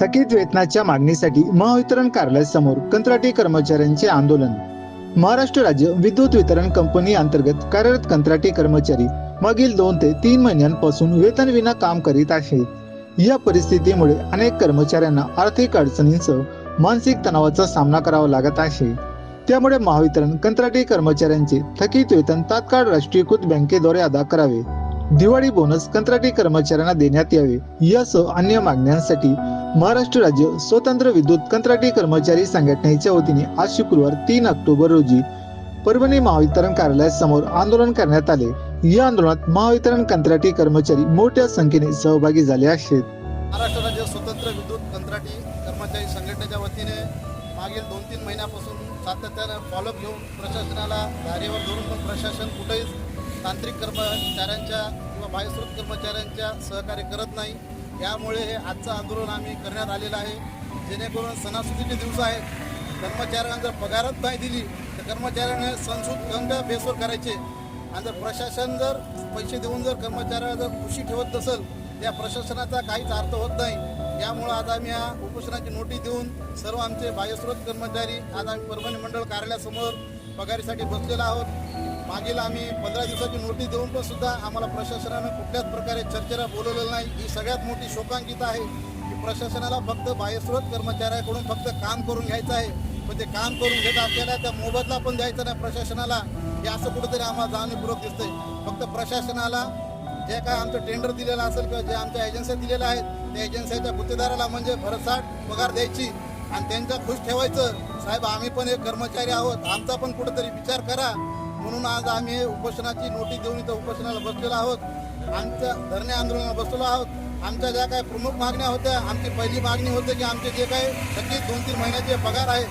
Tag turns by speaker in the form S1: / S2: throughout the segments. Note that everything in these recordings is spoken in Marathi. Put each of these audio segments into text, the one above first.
S1: थकीत वेतनाच्या मागणीसाठी महावितरण कार्यालयासमोर कंत्राटी कर्मचाऱ्यांचे आंदोलन. महाराष्ट्र राज्य विद्युत वितरण कंपनी अंतर्गत कार्यरत कंत्राटी कर्मचारी मागील दोन ते तीन महिन्यांपासून वेतन विना काम करीत आहेत. या परिस्थितीमुळे अनेक कर्मचाऱ्यांना आर्थिक अडचणींसह मानसिक तणावाचा सामना करावा लागत आहे. त्यामुळे महावितरण कंत्राटी कर्मचाऱ्यांचे थकीत वेतन तात्काळ राष्ट्रीयकृत बँकेद्वारे अदा करावे. दिवाळी बोनस कंत्राटी कर्मचाऱ्यांना देण्यात यावे यासह अन्य मागण्यांसाठी महाराष्ट्र राज्य स्वतंत्र विद्युत कंत्राटी कर्मचारी संघटनेच्या वतीने आज शुक्रवार तीन ऑक्टोबर रोजी परभणी महावितरण कार्यालयासमोर आंदोलन करण्यात आले. या आंदोलनात महावितरण कंत्राटी कर्मचारी मोठ्या संख्येने सहभागी झाले आहेत.
S2: महाराष्ट्र राज्य स्वतंत्र विद्युत कंत्राटी कर्मचारी संघटनेच्या वतीने मागील दोन तीन महिन्यापासून सातत्यानं फॉलोअप घेऊन प्रशासनाला धारेवर धरून पण प्रशासन कुठेही तांत्रिक कर्मचाऱ्यांच्या किंवा बाह्यस्रोत कर्मचाऱ्यांच्या सहकार्य करत नाही. यामुळे हे आजचं आंदोलन आम्ही करण्यात आलेलं आहे. जेणेकरून सणासुदीचे दिवस आहेत. कर्मचाऱ्यांना जर पगारच नाही दिली तर कर्मचाऱ्यांना संसूद गंगा बेसवर करायचे. आणि जर प्रशासन जर पैसे देऊन जर कर्मचाऱ्याला जर खुशी ठेवत नसेल त्या प्रशासनाचा काहीच अर्थ होत नाही. यामुळं आज आम्ही या उपोषणाची नोटीस देऊन सर्व आमचे बाह्यस्रोत कर्मचारी आज आम्ही परभणी मंडळ कार्यालयासमोर पगारीसाठी बसलेलो आहोत. मागील आम्ही पंधरा दिवसाची नोटीस देऊन पण सुद्धा आम्हाला प्रशासनानं कुठल्याच प्रकारे चर्चेला बोलवलेलं नाही. ही सगळ्यात मोठी शोकांकिता आहे की प्रशासनाला फक्त बाह्यस्रोत कर्मचाऱ्याकडून फक्त काम करून घ्यायचं आहे. पण ते काम करून घेत असलेल्या त्या मोबदला पण द्यायचा नाही प्रशासनाला. हे असं कुठेतरी आम्हाला जाणीवपूर्वक दिसतंय. फक्त प्रशासनाला जे काय आमचं टेंडर दिलेलं असेल किंवा जे आमच्या एजन्सी दिलेल्या आहेत त्या एजन्सीच्या गुत्तेदाराला म्हणजे भरसाट पगार द्यायची आणि त्यांचा खुश ठेवायचं. साहेब आम्ही पण एक कर्मचारी आहोत. आमचा पण कुठेतरी विचार करा. म्हणून आज आम्ही उपोषणाची नोटीस देऊन इथं उपोषणाला बसलेलो आहोत. आमच्या धरणे आंदोलनाला बसलेलो आहोत. आमच्या ज्या काही प्रमुख मागण्या होत्या आमची पहिली मागणी होती की आमचे जे काही थकीत दोन तीन महिन्याचे पगार आहे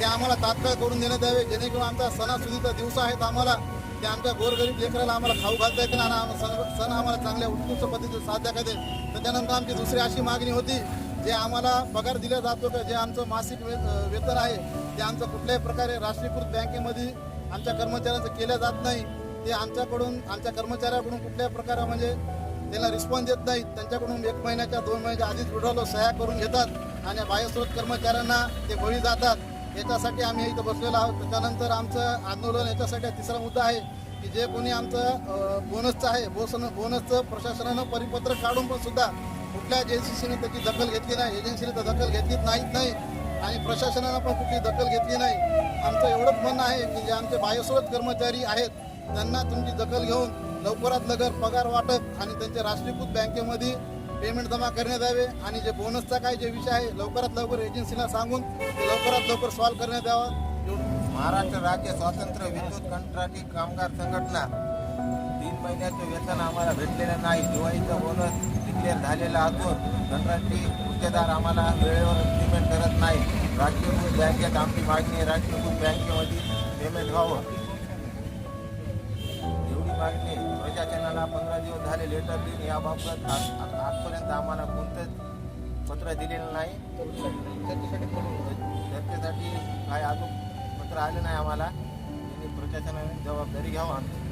S2: ते आम्हाला तात्काळ करून देण्यात यावे. जेणेकरून आमचा सणासुदीचा दिवस आहेत आम्हाला ते आमच्या गोरगरीब लेकराला आम्हाला खाऊ घालता येते आणि आम्हाला सण सण आम्हाला चांगल्या उत्कृष्ट पद्धतीने साध्य करते त्याच्यानंतर आमची दुसरी अशी मागणी होती जे आम्हाला पगार दिला जातो का जे आमचं मासिक वेतन आहे ते आमचं कुठल्याही प्रकारे राष्ट्रीयकृत बँकेमध्ये आमच्या कर्मचाऱ्यांचं केल्या जात नाही. ते आमच्याकडून आमच्या कर्मचाऱ्याकडून कुठल्या प्रकारे म्हणजे त्यांना रिस्पॉन्स देत नाहीत. त्यांच्याकडून एक महिन्याच्या दोन महिन्याच्या आधीच विड्रॉल सह्या करून घेतात आणि बाह्यस्रोत कर्मचाऱ्यांना ते बळी जातात. याच्यासाठी आम्ही इथं बसलेलो आहोत. त्याच्यानंतर आमचं आंदोलन याच्यासाठी तिसरा मुद्दा आहे की जे कोणी आमचं बोनसचं आहे बोसन बोनसचं प्रशासनानं परिपत्र काढून पण सुद्धा कुठल्या एजन्सीने त्याची दखल घेतली नाही. एजन्सीने तर दखल घेतलीच नाहीत नाही. आणि प्रशासनानं पण कुठली दखल घेतली नाही. आमचं एवढंच म्हणणं आहे की जे आमचे बाह्यस्रोत कर्मचारी आहेत त्यांना तुमची दखल घेऊन लवकरात लवकर पगार वाटप आणि त्यांच्या राष्ट्रीयकृत बँकेमध्ये पेमेंट जमा करण्यात यावे आणि जे बोनसचा काय जे विषय आहे लवकरात लवकर एजन्सीला सांगून लवकरात लवकर सॉल्व्ह करण्यात यावा.
S3: महाराष्ट्र राज्य स्वातंत्र्य विद्युत कंत्राटी कामगार संघटना तीन महिन्याचं वेतन आम्हाला भेटलेलं नाही. दिवाळीचा बोनस डिक्लेअर झालेला असून कंत्राटी गुत्तेदार आम्हाला वेळेवर पेमेंट करत नाही. राष्ट्रीयकृत बँकेत आमची मागणी आहे. राष्ट्रीयकृत बँकेमध्ये पेमेंट व्हावं. एवढी मागणी आहे. प्रशासनाला पंधरा दिवस झाले लेटर देऊन याबाबत बाबत आज- आजपर्यंत आम्हाला कोणतंच पत्र दिलेलं नाही. चर्चेसाठी काय अजून पत्र आले नाही आम्हाला. प्रशासनाने जबाबदारी घ्यावा. आमची